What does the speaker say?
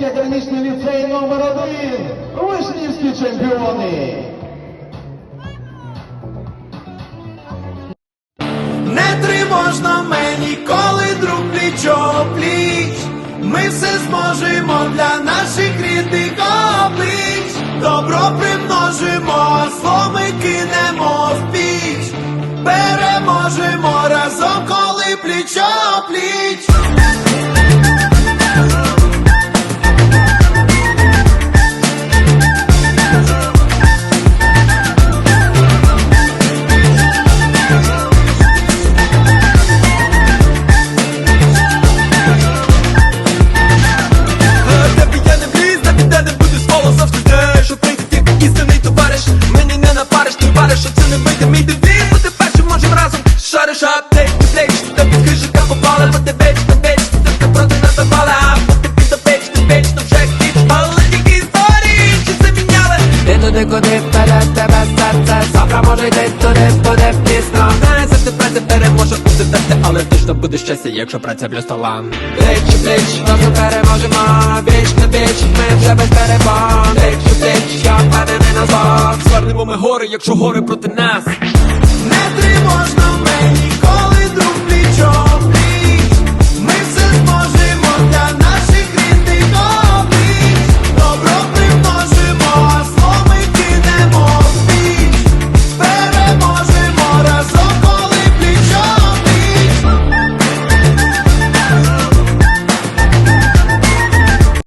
Вишнівський академічний ліцей номер один. Вишнівські чемпіони. Не тривожно мені, коли друг пліч пліч. Ми все зможемо для наших рідних облич. Добро примножимо, а кинемо в піч. Переможемо разом, коли пліч не вийде мій девіз Бути першим можем разом, шариш аптек, ти плеч Ти під крижика попала, бо ти беч, ти беч Ти ти проти нас напала, а ти під допеч, ти беч, ну вже кіч Але тільки історії, чи це міняли? Ти туди, куди вперед тебе серце? Завтра може йти туди, буде пізно. Не завжди праця переможе бути дати Але точно буде щастя, якщо праця плюс талант Плеч, плеч, разом переможемо. Біч на біч, ми вже без перебон Плеч, плеч, я впевнений назад. Звернемо ми гори, якщо гори проти нас